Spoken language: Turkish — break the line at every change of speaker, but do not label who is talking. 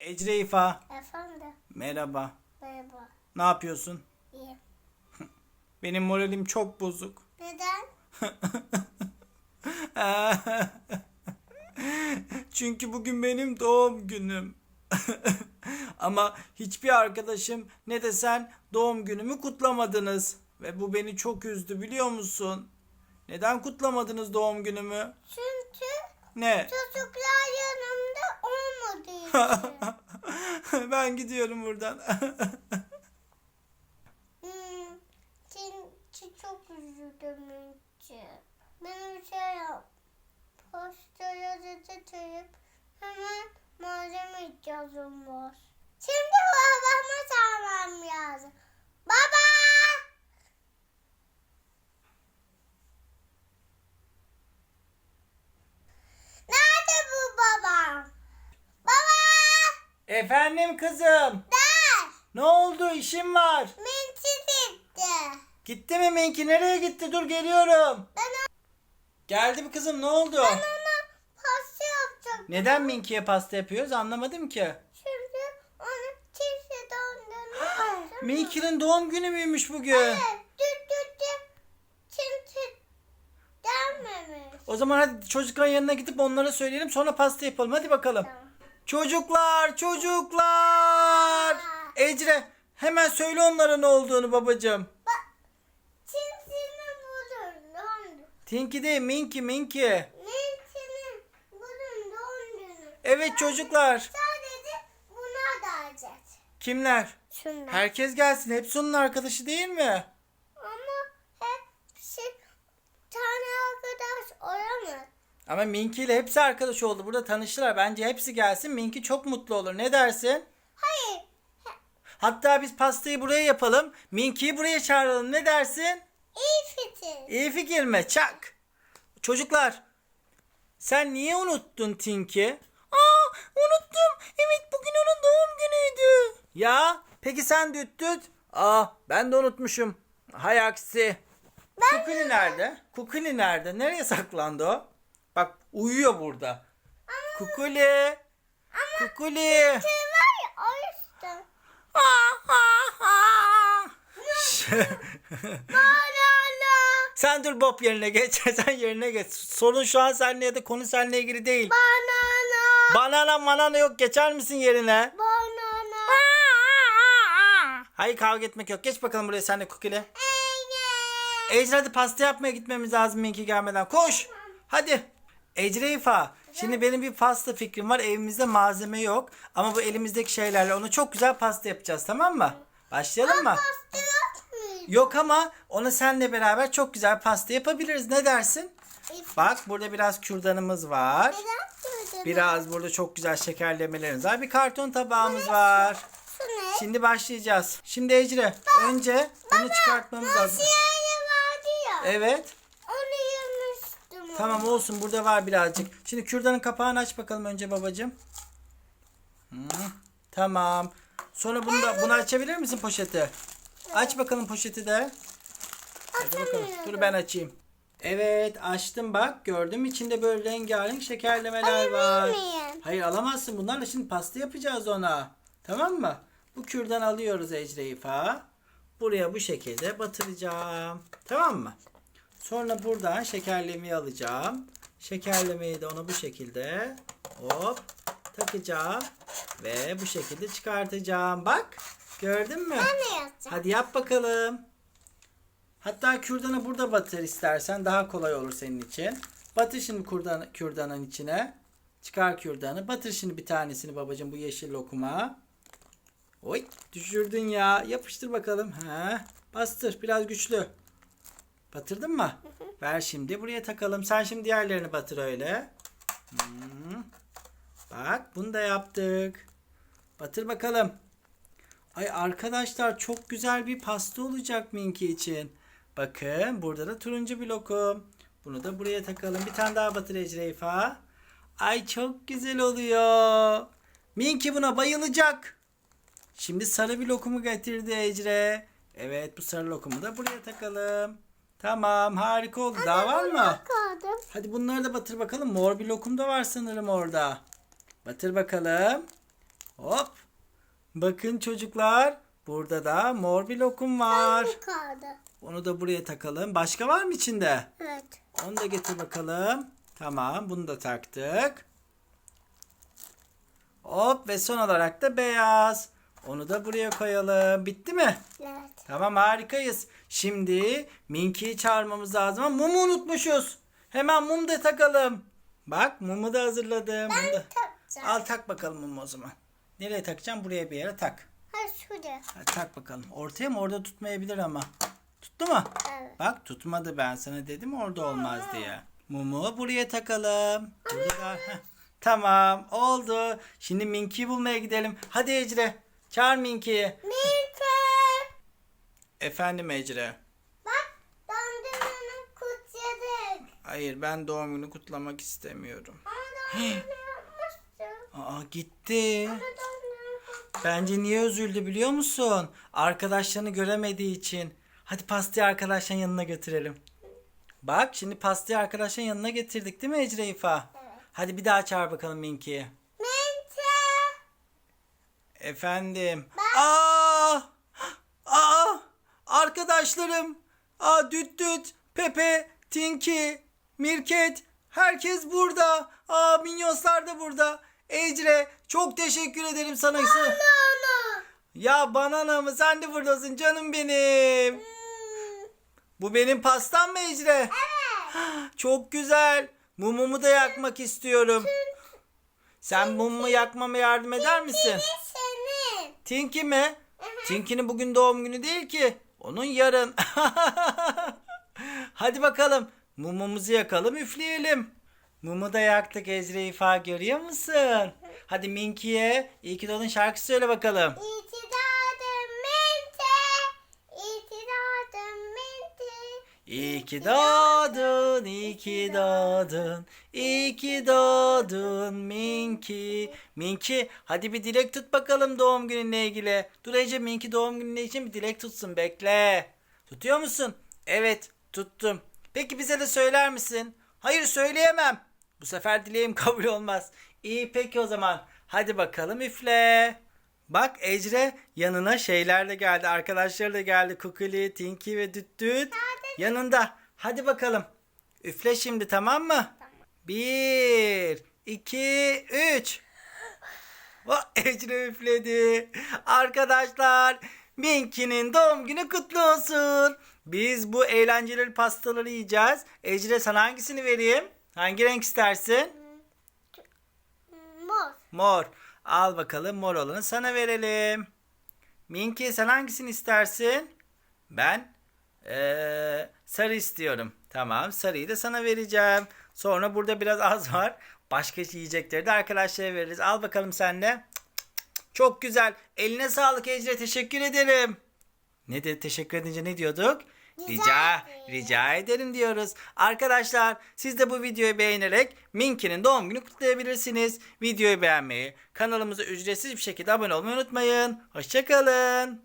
Ecre İfa.
Efendim.
Merhaba.
Merhaba.
Ne yapıyorsun?
İyi.
Benim moralim çok bozuk.
Neden?
Çünkü bugün benim doğum günüm. Ama hiçbir arkadaşım ne de sen doğum günümü kutlamadınız. Ve bu beni çok üzdü biliyor musun? Neden kutlamadınız doğum günümü?
Çünkü
Ne?
çocuklar için.
ben gidiyorum buradan.
hmm, çok üzüldüm. Benim şey yap. Postaya getirip hemen malzeme ihtiyacım var. Şimdi babama çağırmam lazım. Baba! Nerede bu baba? Baba!
Efendim kızım.
Der!
Ne oldu? İşim var.
Minti gitti.
Gitti mi Minki? Nereye gitti? Dur geliyorum.
Ben,
Geldi mi kızım? Ne oldu?
ben ona pasta yapacaktım.
Neden Minki'ye pasta yapıyoruz? Anlamadım ki.
Şimdi onu çiftse dondurma.
Minki'nin doğum günü müymüş bugün?
Evet. Düt düt düt. Denmemiş.
O zaman hadi çocukların yanına gidip onlara söyleyelim sonra pasta yapalım. Hadi bakalım.
Tamam.
Çocuklar, çocuklar. Ecre hemen söyle onlara ne olduğunu babacığım.
Bak. Çimçinin bulun dondu.
Tinky değil, Minky, Minky.
Mintinin bulun dondunu.
Evet çocuklar.
Sadece buna da alacağız.
Kimler?
Şunlar.
Herkes gelsin. Hepsi onun arkadaşı değil mi?
Ama hepsi tane arkadaş olamaz.
Ama Minky ile hepsi arkadaş oldu. Burada tanıştılar. Bence hepsi gelsin. Minky çok mutlu olur. Ne dersin?
Hayır.
Hatta biz pastayı buraya yapalım. Minky'yi buraya çağıralım. Ne dersin?
İyi fikir.
İyi fikir mi? Çak. Çocuklar. Sen niye unuttun Tinky? Aa unuttum. Evet bugün onun doğum günüydü. Ya peki sen düt düt? Aa ben de unutmuşum. Hay aksi. Kukuli nerede? Kukuli nerede? Nereye saklandı o? Bak uyuyor burada. Kukuli. Kukuli.
Şey var ya o yüzden. Banana.
sen dur Bob yerine geç. Sen yerine geç. Sorun şu an seninle ya da konu seninle ilgili değil.
Banana.
Banana manana yok. Geçer misin yerine?
Banana.
Hayır kavga etmek yok. Geç bakalım buraya sen de Kukili.
Ege.
Ecre hadi pasta yapmaya gitmemiz lazım Minki gelmeden. Koş. Hadi. Ecre İfa. Şimdi benim bir pasta fikrim var. Evimizde malzeme yok. Ama bu elimizdeki şeylerle ona çok güzel pasta yapacağız tamam mı? Başlayalım mı?
Pasta yok muydu?
Yok ama onu senle beraber çok güzel pasta yapabiliriz. Ne dersin? Bak burada biraz kürdanımız var. Biraz burada çok güzel şekerlemelerimiz var. Bir karton tabağımız var. Şimdi başlayacağız. Şimdi Ecre önce bunu çıkartmamız lazım. Evet. Tamam olsun burada var birazcık. Şimdi kürdanın kapağını aç bakalım önce babacığım. Hı, tamam. Sonra bunu da bunu açabilir misin poşeti? Aç bakalım poşeti de. Hadi bakalım. Dur ben açayım. Evet açtım bak gördüm içinde böyle rengarenk şekerlemeler var.
miyim?
Hayır alamazsın bunlarla şimdi pasta yapacağız ona. Tamam mı? Bu kürdan alıyoruz Ecre İfa. Buraya bu şekilde batıracağım. Tamam mı? Sonra buradan şekerlemeyi alacağım. Şekerlemeyi de ona bu şekilde hop takacağım. Ve bu şekilde çıkartacağım. Bak gördün mü? Hadi yap bakalım. Hatta kürdanı burada batır istersen daha kolay olur senin için. Batır şimdi kurdan, kürdanın içine. Çıkar kürdanı. Batır şimdi bir tanesini babacığım bu yeşil lokuma. Oy düşürdün ya. Yapıştır bakalım. Ha, bastır biraz güçlü. Batırdın mı? Ver şimdi buraya takalım. Sen şimdi diğerlerini batır öyle. Hmm. Bak bunu da yaptık. Batır bakalım. Ay arkadaşlar çok güzel bir pasta olacak Minki için. Bakın burada da turuncu bir lokum. Bunu da buraya takalım. Bir tane daha batır Ecreifa. Ay çok güzel oluyor. Minki buna bayılacak. Şimdi sarı bir lokumu getirdi Ecre. Evet bu sarı lokumu da buraya takalım. Tamam harika oldu. Daha var mı?
Kaldım.
Hadi bunları da batır bakalım. Mor bir lokum da var sanırım orada. Batır bakalım. Hop. Bakın çocuklar. Burada da mor bir lokum var.
Bu kaldı.
Onu da buraya takalım. Başka var mı içinde?
Evet.
Onu da getir bakalım. Tamam bunu da taktık. Hop ve son olarak da beyaz. Onu da buraya koyalım. Bitti mi?
Evet.
Tamam harikayız. Şimdi Minky'yi çağırmamız lazım ama mumu unutmuşuz. Hemen mum da takalım. Bak mumu da hazırladım. Bunu da-
Takacağım.
Al tak bakalım mumu o zaman. Nereye takacağım? Buraya bir yere tak.
Ha şuraya.
Hadi tak bakalım. Ortaya mı? Orada tutmayabilir ama. Tuttu mu?
Evet.
Bak tutmadı ben sana dedim orada olmaz diye. Mumu buraya takalım. Burada. heh. Tamam oldu. Şimdi Minky'yi bulmaya gidelim. Hadi Ecre. Çağır Minky'yi.
Mirke.
Efendim Ecre.
Bak dondurmanı kutladık.
Hayır ben doğum günü kutlamak istemiyorum.
Ama dondurma yapmıştım.
Aa gitti.
Ama.
Bence niye üzüldü biliyor musun? Arkadaşlarını göremediği için. Hadi pastayı arkadaşların yanına götürelim. Bak şimdi pastayı arkadaşların yanına getirdik değil mi Ecre İfa?
Evet.
Hadi bir daha çağır bakalım Minky'yi.
Mente.
Efendim. Aa! Aa! Arkadaşlarım. Aa düt düt, Pepe, Tinky, Mirket. Herkes burada. Aa Minyoslar da burada. Ecre çok teşekkür ederim sana.
Nana.
Ya banana mı sen de buradasın canım benim.
Hmm.
Bu benim pastam mı Ecre?
Evet.
Çok güzel. Mumumu da yakmak istiyorum. Sen mumumu yakmama yardım eder misin? Tinky mi? Tinky'nin bugün doğum günü değil ki. Onun yarın. Hadi bakalım. Mumumuzu yakalım üfleyelim. Mumu da yaktık Ezra İfa görüyor musun? Hadi Minky'ye iyi ki doğdun şarkı söyle bakalım.
İyi İyi ki doğdun,
iyi ki doğdun, iyi doğdun Minky. Minky hadi bir dilek tut bakalım doğum gününle ilgili. Dur Ece Minky doğum gününe için bir dilek tutsun bekle. Tutuyor musun? Evet tuttum. Peki bize de söyler misin? Hayır söyleyemem. Bu sefer dileğim kabul olmaz. İyi peki o zaman. Hadi bakalım üfle. Bak Ecre yanına şeyler de geldi. Arkadaşları da geldi. Kukuli, Tinky ve Düt Düt. Yanında. Hadi bakalım. Üfle şimdi tamam mı? Bir, iki, üç. Oh, Ecre üfledi. Arkadaşlar Minky'nin doğum günü kutlu olsun. Biz bu eğlenceli pastaları yiyeceğiz. Ecre sana hangisini vereyim? Hangi renk istersin?
Mor.
Mor. Al bakalım mor olanı sana verelim. Minky sen hangisini istersin? Ben eee, sarı istiyorum. Tamam sarıyı da sana vereceğim. Sonra burada biraz az var. Başka yiyecekleri de arkadaşlara veririz. Al bakalım sen de. Çok güzel. Eline sağlık Ecre. Teşekkür ederim. Ne de teşekkür edince ne diyorduk?
Rica
Rica,
ederim.
rica ederim diyoruz. Arkadaşlar siz de bu videoyu beğenerek Minky'nin doğum günü kutlayabilirsiniz. Videoyu beğenmeyi, kanalımıza ücretsiz bir şekilde abone olmayı unutmayın. Hoşçakalın.